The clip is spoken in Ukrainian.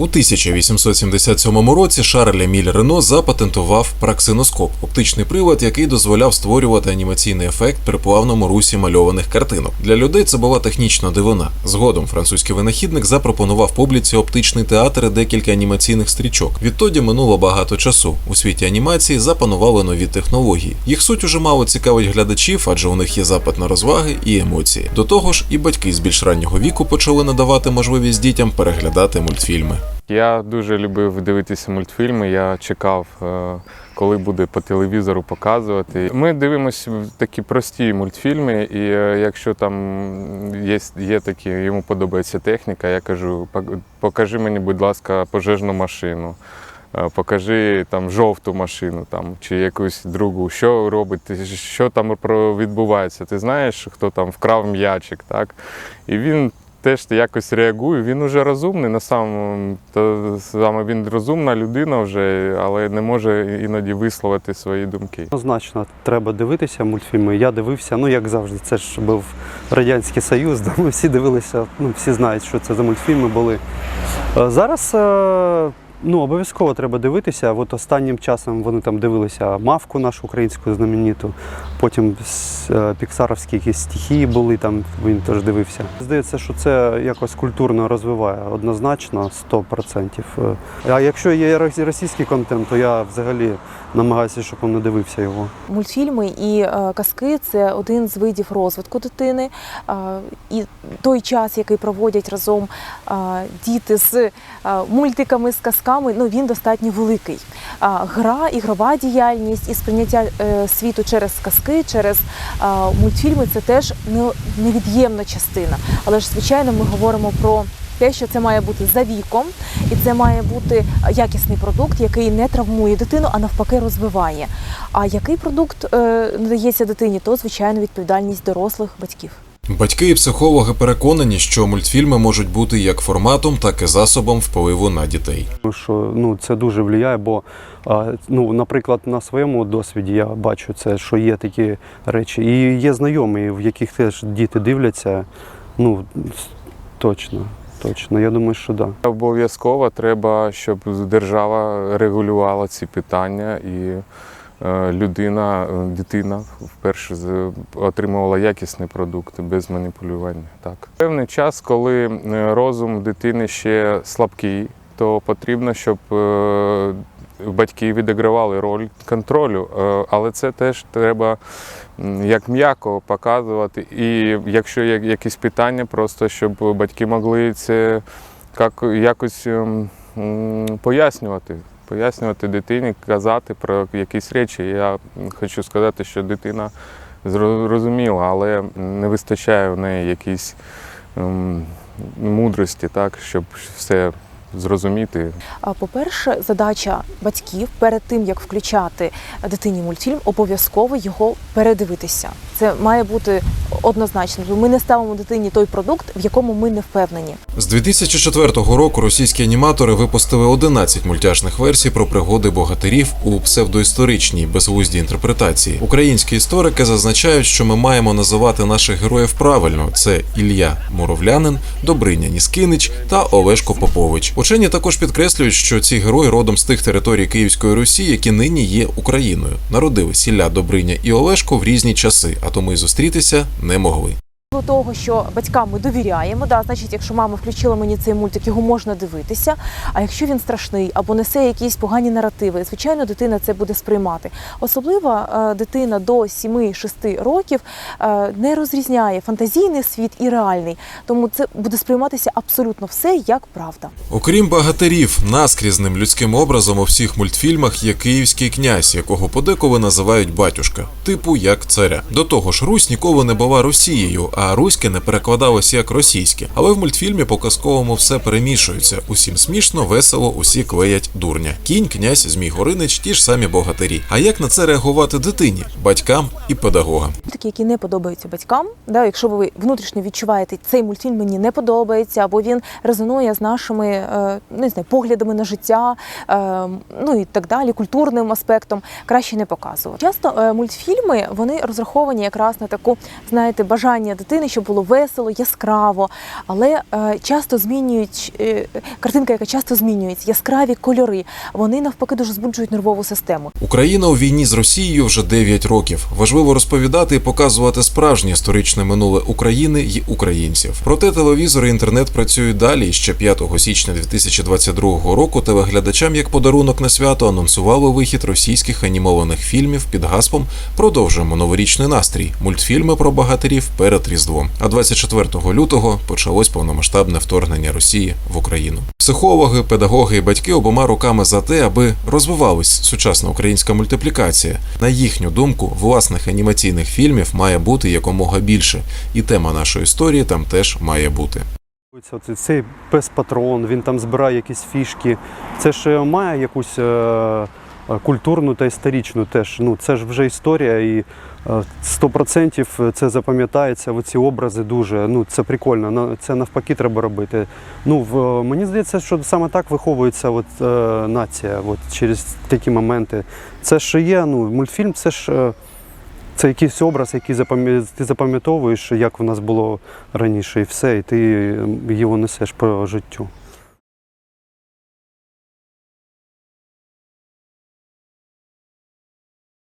У 1877 році Шарль Еміль Рено запатентував праксиноскоп оптичний привод, який дозволяв створювати анімаційний ефект при плавному русі мальованих картинок. Для людей це була технічна дивина. Згодом французький винахідник запропонував публіці оптичний театр і декілька анімаційних стрічок. Відтоді минуло багато часу. У світі анімації запанували нові технології. Їх суть уже мало цікавить глядачів, адже у них є запит на розваги і емоції. До того ж, і батьки з більш раннього віку почали надавати можливість дітям переглядати мультфільми. Я дуже любив дивитися мультфільми. Я чекав, е, коли буде по телевізору показувати. Ми дивимося такі прості мультфільми, і е, якщо там є, є такі, йому подобається техніка, я кажу, покажи мені, будь ласка, пожежну машину. е, Покажи там жовту машину там, чи якусь другу, що робить, що там відбувається. Ти знаєш, хто там вкрав м'ячик, так? І він теж якось реагую. Він уже розумний на самому то саме він розумна людина вже, але не може іноді висловити свої думки. Однозначно, треба дивитися мультфільми. Я дивився, ну як завжди, це ж був Радянський Союз, де ми всі дивилися, ну всі знають, що це за мультфільми були. Е, Зараз е, ну, обов'язково треба дивитися. От останнім часом вони там дивилися мавку нашу українську знамениту, потім е, піксаровські якісь стихії були, там він теж дивився. Здається, що це якось культурно розвиває, однозначно, 100%. Е, А якщо є російський контент, то я взагалі намагаюся, щоб він не дивився його. Мультфільми і е, казки це один з видів розвитку дитини. І той час, який проводять разом діти з е, мультиками, з казками, ну він достатньо великий. Гра, ігрова діяльність і сприйняття е, світу через казки, через мультфільми це теж невід'ємна частина. Але ж звичайно, ми говоримо про. Те, що це має бути за віком, і це має бути якісний продукт, який не травмує дитину, а навпаки розвиває. А який продукт е, надається дитині, то звичайно відповідальність дорослих батьків. Батьки і психологи переконані, що мультфільми можуть бути як форматом, так і засобом впливу на дітей. Що ну, це дуже впливає, бо ну, наприклад, на своєму досвіді я бачу це, що є такі речі. І є знайомі, в яких теж діти дивляться. Ну, точно, точно. Я думаю, що. Да. Обов'язково треба, щоб держава регулювала ці питання і е, людина, е, дитина вперше отримувала якісний продукт без маніпулювання. Так. Певний час, коли е, розум дитини ще слабкий, то потрібно, щоб батьки відігравали роль контролю, Е, але це теж треба як м'яко показувати. І якщо є якісь питання, просто щоб батьки могли це якось ем, пояснювати. Пояснювати дитині, казати про якісь речі. Я хочу сказати, що дитина зрозуміла, але не вистачає в неї якійсь ем, мудрості, так, щоб все зрозуміти. А по-перше, задача батьків перед тим як включати дитині мультфільм, обов'язково його передивитися. Це має бути однозначно. Ми не ставимо дитині той продукт, в якому ми не впевнені. З 2004 року російські аніматори випустили 11 мультяшних версій про пригоди богатирів у псевдоісторичній безглуздій інтерпретації. Українські історики зазначають, що ми маємо називати наших героїв правильно: це Ілля Муровлянин, Добриня Ніскинич та Олешко Попович. Учені також підкреслюють, що ці герої родом з тих територій Київської Русі, які нині є Україною. Народили Сілля Добриня і Олешко в різні часи, а тому й зустрітися не могли. До того, що батькам ми довіряємо, да, значить, якщо мама включила мені цей мультик, його можна дивитися. А якщо він страшний або несе якісь погані наративи, звичайно, дитина це буде сприймати. Особливо е, дитина до 7-6 років е, не розрізняє фантазійний світ і реальний, тому це буде сприйматися абсолютно все як правда. Окрім багатирів, наскрізним людським образом у всіх мультфільмах є київський князь, якого подеколи називають батюшка, типу як царя. До того ж, Русь ніколи не була Росією, а руське не перекладалось як російське. Але в мультфільмі по казковому все перемішується. Усім смішно, весело, усі клеять дурня. Кінь, князь, Змій Горинич, ті ж самі богатирі. А як на це реагувати дитині, батькам і педагогам? Мультики, які не подобаються батькам, да, якщо ви внутрішньо відчуваєте, цей мультфільм мені не подобається, або він резонує з нашими е, не знаю, поглядами на життя, е, ну і так далі, культурним аспектом, краще не показувати. Часто е, мультфільми вони розраховані якраз на таку, знаєте, бажання дитини картини, щоб було весело, яскраво, але е, часто змінюють е, картинка, яка часто змінюється, яскраві кольори. Вони навпаки дуже збуджують нервову систему. Україна у війні з Росією вже 9 років. Важливо розповідати і показувати справжнє історичне минуле України й українців. Проте телевізор і інтернет працюють далі. Ще 5 січня 2022 року телеглядачам як подарунок на свято анонсували вихід російських анімованих фільмів під гаслом Продовжуємо новорічний настрій. Мультфільми про багатирів перед Різдвом. А 24 лютого почалось повномасштабне вторгнення Росії в Україну. Психологи, педагоги і батьки обома руками за те, аби розвивалась сучасна українська мультиплікація. На їхню думку, власних анімаційних фільмів має бути якомога більше, і тема нашої історії там теж має бути. Оце- Цей пес патрон, він там збирає якісь фішки. Це ж е, має якусь е, культурну та історичну теж. Ну, це ж вже історія, і е, 100% це запам'ятається. Оці образи дуже. Ну, це прикольно. Це навпаки треба робити. Ну, в, мені здається, що саме так виховується от, е, нація от, через такі моменти. Це ж є, ну, мультфільм, це ж. е, Це якийсь образ, який ти запам'ятовуєш, як в нас було раніше, і все, і ти його несеш по життю.